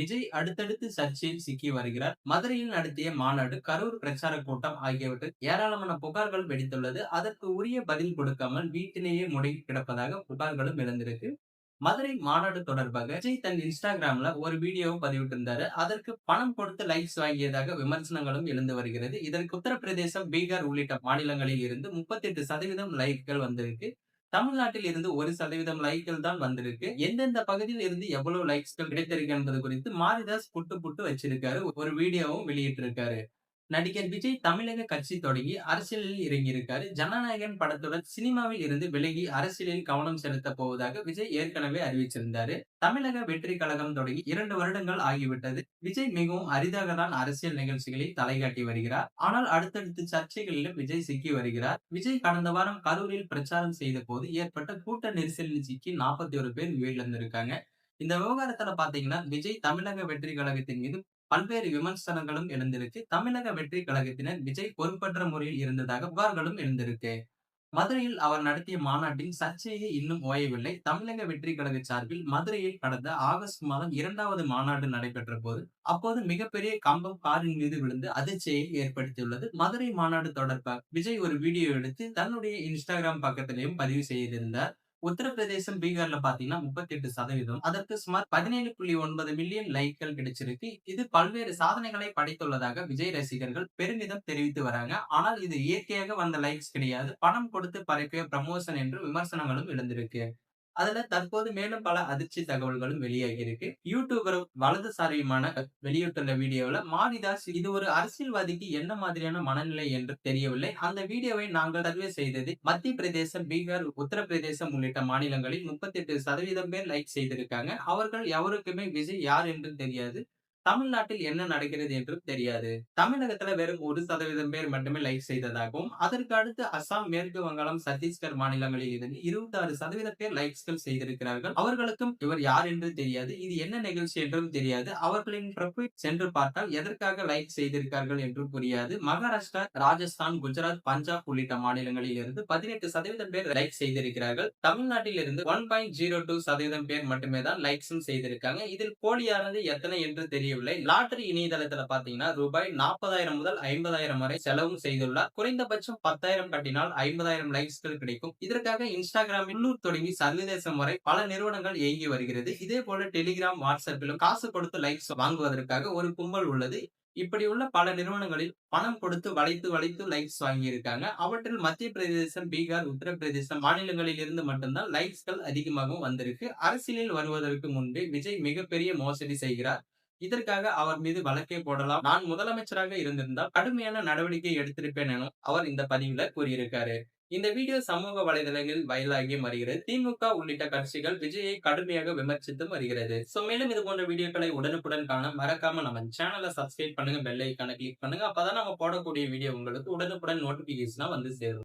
விஜய் அடுத்தடுத்து சர்ச்சையில் சிக்கி வருகிறார். மதுரையில் நடத்திய மாநாடு கரூர் பிரச்சார கூட்டம் ஆகியவற்றில் ஏராளமான புகார்கள் வெடித்துள்ளது. அதற்கு உரிய பதில் கொடுக்காமல் வீட்டிலேயே முடங்கி கிடப்பதாக புகார்களும் எழுந்திருக்கு. மதுரை மாநாடு தொடர்பாக விஜய் தன் இன்ஸ்டாகிராம்ல ஒரு வீடியோவும் பதிவிட்டிருந்தாரு. அதற்கு பணம் கொடுத்து லைக்ஸ் வாங்கியதாக விமர்சனங்களும் எழுந்து வருகிறது. இதற்கு உத்தரப்பிரதேசம் பீகார் உள்ளிட்ட மாநிலங்களில் இருந்து முப்பத்தி எட்டு சதவீதம் லைக்கள் வந்திருக்கு. தமிழ்நாட்டில் இருந்து ஒரு சதவீதம் லைக்கள் தான் வந்திருக்கு. எந்தெந்த பகுதியில் இருந்து எவ்வளவு லைக்ஸ்கள் கிடைத்திருக்கு என்பது குறித்து மாரிதாஸ் புட்டு புட்டு வச்சிருக்காரு. ஒரு வீடியோவும் வெளியிட்டிருக்காரு. நடிகர் விஜய் தமிழக கட்சி தொடங்கி அரசியலில் இறங்கியிருக்காரு. ஜனநாயகன் படத்துடன் சினிமாவில் இருந்து விலகி அரசியலில் கவனம் செலுத்த போவதாக விஜய் ஏற்கனவே அறிவிச்சிருந்தாரு. தமிழக வெற்றி கழகம் தொடங்கி இரண்டு வருடங்கள் ஆகிவிட்டது. விஜய் மிகவும் அரிதாக தான் அரசியல் நிகழ்ச்சிகளில் தலைகாட்டி வருகிறார். ஆனால் அடுத்தடுத்து சர்ச்சைகளிலும் விஜய் சிக்கி வருகிறார். விஜய் கடந்த வாரம் கரூரில் பிரச்சாரம் செய்த போது ஏற்பட்ட கூட்ட நெரிசலில் சிக்கி நாற்பத்தி ஒரு பேர் உயிரிழந்திருக்காங்க. இந்த விவகாரத்துல பாத்தீங்கன்னா விஜய் தமிழக வெற்றி கழகத்தின் மீது பல்வேறு விமர்சனங்களும் எழுந்திருக்கு. தமிழக வெற்றி கழகத்தினர் விஜய் பொறுப்பற்ற முறையில் இருந்ததாக புகார்களும் எழுந்திருக்கு. மதுரையில் அவர் நடத்திய மாநாட்டின் சர்ச்சையே இன்னும் ஓயவில்லை. தமிழக வெற்றி கழக சார்பில் மதுரையில் கடந்த ஆகஸ்ட் மாதம் இரண்டாவது மாநாடு நடைபெற்ற போது அப்போது மிகப்பெரிய கம்பம் காரின் மீது விழுந்து அதிர்ச்சியை ஏற்படுத்தியுள்ளது. மதுரை மாநாடு தொடர்பாக விஜய் ஒரு வீடியோ எடுத்து தன்னுடைய இன்ஸ்டாகிராம் பக்கத்திலையும் பதிவு செய்திருந்தார். உத்தரப்பிரதேசம் பீகார்ல பாத்தீங்கன்னா முப்பத்தி எட்டு சதவீதம். அதற்கு சுமார் பதினேழு புள்ளி ஒன்பது மில்லியன் லைக்கள் கிடைச்சிருக்கு. இது பல்வேறு சாதனைகளை படைத்துள்ளதாக விஜய் ரசிகர்கள் பெருமிதம் தெரிவித்து வராங்க. ஆனால் இது இயற்கையாக வந்த லைக்ஸ் கிடையாது. பணம் கொடுத்து பரப்பிய ப்ரமோஷன் என்று விமர்சனங்களும் எழுந்திருக்கு. அதுல தற்போது மேலும் பல அதிர்ச்சி தகவல்களும் வெளியாகி இருக்கு. யூடியூபர் வலதுசாரியுமான வெளியிட்டுள்ள வீடியோவில் மாரிதாஸ் இது ஒரு அரசியல்வாதிக்கு என்ன மாதிரியான மனநிலை என்று தெரியவில்லை. அந்த வீடியோவை நாங்கள் சர்வே செய்தது மத்திய பிரதேசம் பீகார் உத்தரப்பிரதேசம் உள்ளிட்ட மாநிலங்களில் முப்பத்தி எட்டு சதவீதம் பேர் லைக் செய்திருக்காங்க. அவர்கள் எவருக்குமே விஜய் யார் என்று தெரியாது. தமிழ்நாட்டில் என்ன நடக்கிறது என்றும் தெரியாது. தமிழகத்துல வெறும் ஒரு சதவீதம் பேர் மட்டுமே லைக் செய்ததாகவும் அதற்கு அடுத்து அசாம் மேற்கு வங்காளம் சத்தீஸ்கர் மாநிலங்களில் இருந்து இருபத்தி ஆறு சதவீத பேர் லைக்ஸ்கள் செய்திருக்கிறார்கள். அவர்களுக்கும் இவர் யார் என்று தெரியாது. இது என்ன நிகழ்ச்சி என்றும் தெரியாது. அவர்களின் ப்ரொஃபைல் சென்று பார்த்தால் எதற்காக லைக் செய்திருக்கார்கள் என்றும் புரியாது. மகாராஷ்டிரா ராஜஸ்தான் குஜராத் பஞ்சாப் உள்ளிட்ட மாநிலங்களில் இருந்து பதினெட்டு சதவீதம் பேர் லைக் செய்திருக்கிறார்கள். தமிழ்நாட்டில் இருந்து ஒன் பாயிண்ட் ஜீரோ டூ சதவீதம் பேர் மட்டுமே தான் லைக்ஸும் செய்திருக்காங்க. இதில் போலியானது எத்தனை என்று தெரியும் முடியவில்லை. லாட்டரி இணையதளத்துல பாத்தீங்கன்னா ரூபாய் நாற்பதாயிரம் முதல் ஐம்பதாயிரம் வரை செலவும் செய்துள்ளார். குறைந்தபட்சம் பத்தாயிரம் கட்டினால் ஐம்பதாயிரம் லைக்ஸ்கள் கிடைக்கும். இதற்காக இன்ஸ்டாகிராம் உள்ளூர் தொடங்கி சர்வதேசம் வரை பல நிறுவனங்கள் இயங்கி வருகிறது. இதே போல டெலிகிராம் வாட்ஸ்அப்பிலும் காசு கொடுத்து லைக்ஸ் வாங்குவதற்காக ஒரு கும்பல் உள்ளது. இப்படி உள்ள பல நிறுவனங்களில் பணம் கொடுத்து வளைத்து வளைத்து லைக்ஸ் வாங்கியிருக்காங்க. அவற்றில் மத்திய பிரதேசம் பீகார் உத்தரப்பிரதேசம் மாநிலங்களில் இருந்து மட்டும்தான் லைக்ஸ்கள் அதிகமாகவும் வந்திருக்கு. அரசியலில் வருவதற்கு முன்பே விஜய் மிகப்பெரிய மோசடி செய்கிறார். இதற்காக அவர் மீது வழக்கை போடலாம். நான் முதலமைச்சராக இருந்திருந்தால் கடுமையான நடவடிக்கை எடுத்திருப்பேன் என அவர் இந்த பதிவுல கூறியிருக்காரு. இந்த வீடியோ சமூக வலைதளங்களில் வயலாகி வருகிறது. திமுக உள்ளிட்ட கட்சிகள் விஜயை கடுமையாக விமர்சித்து வருகிறது. சோ மேலும் இது போன்ற வீடியோக்களை உடனுக்குடன் காண மறக்காம நம்ம சேனலை சப்ஸ்கிரைப் பண்ணுங்க பெல் ஐக்கான கிளிக் பண்ணுங்க. அப்பதான் நம்ம போடக்கூடிய வீடியோ உங்களுக்கு உடனுக்குடன் நோட்டிபிகேஷனா வந்து சேரும்.